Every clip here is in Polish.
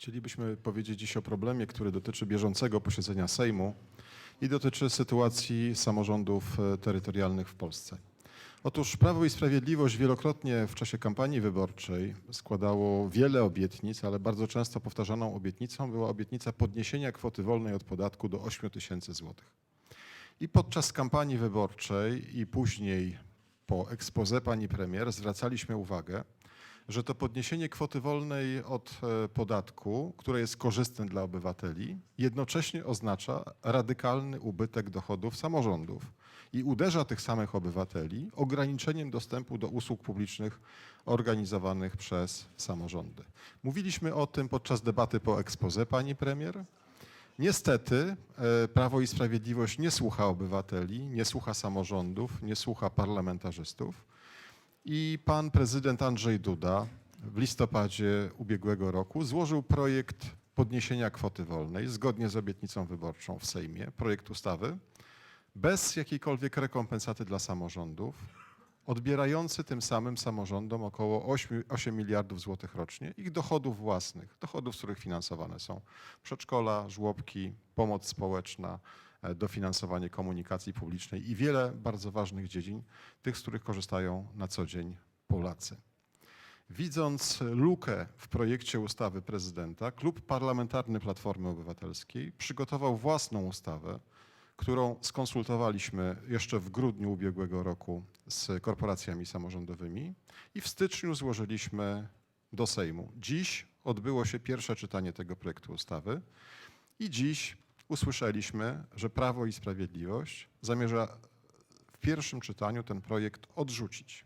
Chcielibyśmy powiedzieć dziś o problemie, który dotyczy bieżącego posiedzenia Sejmu i dotyczy sytuacji samorządów e, terytorialnych w Polsce. Otóż Prawo i Sprawiedliwość wielokrotnie w czasie kampanii wyborczej składało wiele obietnic, ale bardzo często powtarzaną obietnicą była obietnica podniesienia kwoty wolnej od podatku do 8 tysięcy złotych. I podczas kampanii wyborczej i później po expose pani premier zwracaliśmy uwagę, że to podniesienie kwoty wolnej od e, podatku, które jest korzystne dla obywateli, jednocześnie oznacza radykalny ubytek dochodów samorządów i uderza tych samych obywateli ograniczeniem dostępu do usług publicznych organizowanych przez samorządy. Mówiliśmy o tym podczas debaty po expose pani premier. Niestety e, Prawo i Sprawiedliwość nie słucha obywateli, nie słucha samorządów, nie słucha parlamentarzystów. I pan prezydent Andrzej Duda w listopadzie ubiegłego roku złożył projekt podniesienia kwoty wolnej zgodnie z obietnicą wyborczą w Sejmie, projekt ustawy, bez jakiejkolwiek rekompensaty dla samorządów, odbierający tym samym samorządom około 8, 8 miliardów złotych rocznie ich dochodów własnych, dochodów, z których finansowane są przedszkola, żłobki, pomoc społeczna, dofinansowanie komunikacji publicznej i wiele bardzo ważnych dziedzin, tych, z których korzystają na co dzień Polacy. Widząc lukę w projekcie ustawy prezydenta, Klub Parlamentarny Platformy Obywatelskiej przygotował własną ustawę, którą skonsultowaliśmy jeszcze w grudniu ubiegłego roku z korporacjami samorządowymi i w styczniu złożyliśmy do Sejmu. Dziś odbyło się pierwsze czytanie tego projektu ustawy i dziś usłyszeliśmy, że Prawo i Sprawiedliwość zamierza w pierwszym czytaniu ten projekt odrzucić.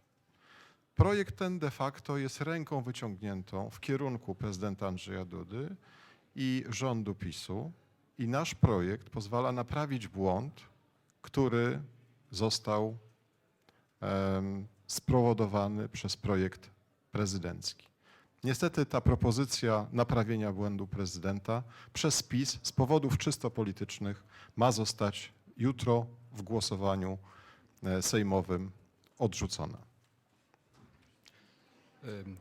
Projekt ten de facto jest ręką wyciągniętą w kierunku prezydenta Andrzeja Dudy i rządu PiSu. I nasz projekt pozwala naprawić błąd, który został spowodowany przez projekt prezydencki. Niestety ta propozycja naprawienia błędu prezydenta przez PiS z powodów czysto politycznych ma zostać jutro w głosowaniu e, sejmowym odrzucona.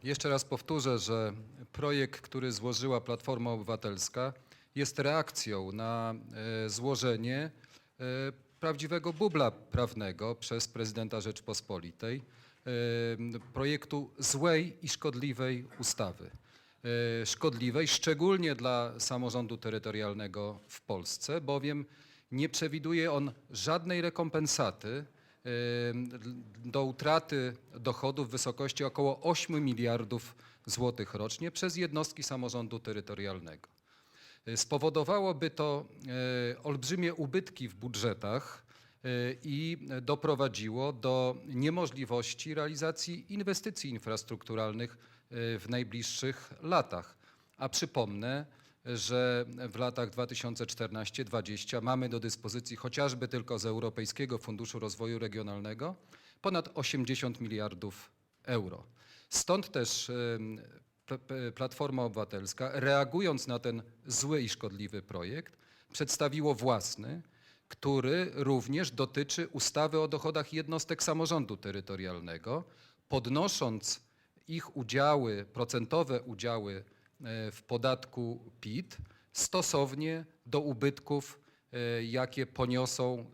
Jeszcze raz powtórzę, że projekt, który złożyła Platforma Obywatelska, jest reakcją na e, złożenie e, prawdziwego bubla prawnego przez prezydenta Rzeczpospolitej, projektu złej i szkodliwej ustawy. E, Szkodliwej szczególnie dla samorządu terytorialnego w Polsce, bowiem nie przewiduje on żadnej rekompensaty do utraty dochodów w wysokości około 8 miliardów złotych rocznie przez jednostki samorządu terytorialnego. Y, Spowodowałoby to y, olbrzymie ubytki w budżetach i doprowadziło do niemożliwości realizacji inwestycji infrastrukturalnych y, w najbliższych latach. A przypomnę, że w latach 2014-2020 mamy do dyspozycji chociażby tylko z Europejskiego Funduszu Rozwoju Regionalnego ponad 80 miliardów euro. Stąd też P- Platforma Obywatelska, reagując na ten zły i szkodliwy projekt, przedstawiło własny, który również dotyczy ustawy o dochodach jednostek samorządu terytorialnego, podnosząc ich udziały, procentowe udziały e, w podatku PIT stosownie do ubytków, e, jakie poniosą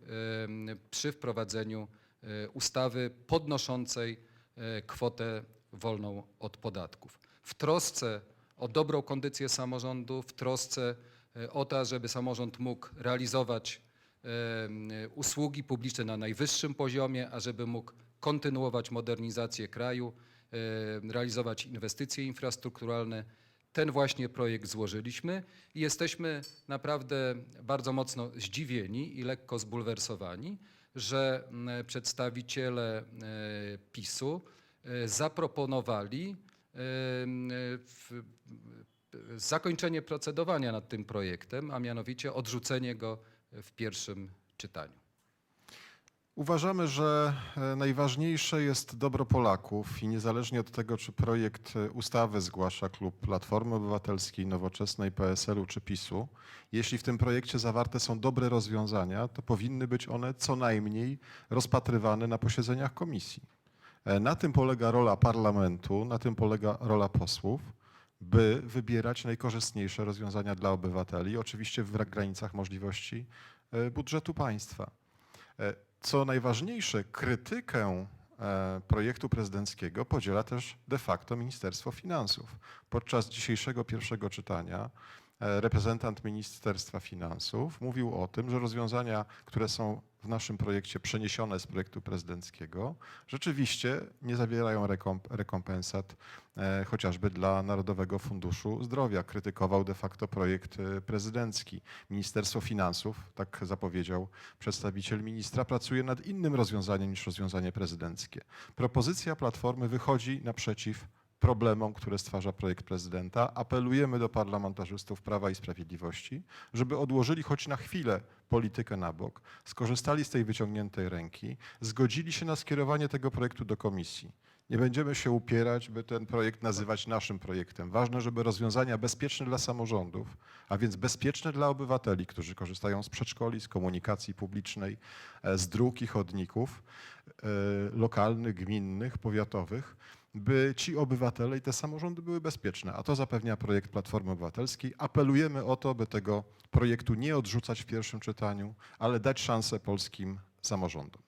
em, przy wprowadzeniu e, ustawy podnoszącej e, kwotę wolną od podatków. W trosce o dobrą kondycję samorządu, w trosce e, o to, żeby samorząd mógł realizować usługi publiczne na najwyższym poziomie, ażeby mógł kontynuować modernizację kraju, realizować inwestycje infrastrukturalne. Ten właśnie projekt złożyliśmy i jesteśmy naprawdę bardzo mocno zdziwieni i lekko zbulwersowani, że przedstawiciele PiSu zaproponowali zakończenie procedowania nad tym projektem, a mianowicie odrzucenie go w pierwszym czytaniu. Uważamy, że e, najważniejsze jest dobro Polaków i niezależnie od tego, czy projekt e, ustawy zgłasza klub Platformy Obywatelskiej, Nowoczesnej, PSL-u czy PiSu, jeśli w tym projekcie zawarte są dobre rozwiązania, to powinny być one co najmniej rozpatrywane na posiedzeniach komisji. E, Na tym polega rola parlamentu, na tym polega rola posłów. By wybierać najkorzystniejsze rozwiązania dla obywateli, oczywiście w granicach możliwości e, budżetu państwa. E, Co najważniejsze, krytykę e, projektu prezydenckiego podziela też de facto Ministerstwo Finansów. Podczas dzisiejszego pierwszego czytania reprezentant Ministerstwa Finansów mówił o tym, że rozwiązania, które są w naszym projekcie przeniesione z projektu prezydenckiego, rzeczywiście nie zawierają rekom- rekompensat e, chociażby dla Narodowego Funduszu Zdrowia. Krytykował de facto projekt e, prezydencki. Ministerstwo Finansów, tak zapowiedział przedstawiciel ministra, pracuje nad innym rozwiązaniem niż rozwiązanie prezydenckie. Propozycja Platformy wychodzi naprzeciw problemom, które stwarza projekt prezydenta. Apelujemy do parlamentarzystów Prawa i Sprawiedliwości, żeby odłożyli choć na chwilę politykę na bok, skorzystali z tej wyciągniętej ręki, zgodzili się na skierowanie tego projektu do komisji. Nie będziemy się upierać, by ten projekt nazywać naszym projektem. Ważne, żeby rozwiązania bezpieczne dla samorządów, a więc bezpieczne dla obywateli, którzy korzystają z przedszkoli, z komunikacji publicznej, e, z dróg i chodników e, lokalnych, gminnych, powiatowych, by ci obywatele i te samorządy były bezpieczne. A to zapewnia projekt Platformy Obywatelskiej. Apelujemy o to, by tego projektu nie odrzucać w pierwszym czytaniu, ale dać szansę polskim samorządom.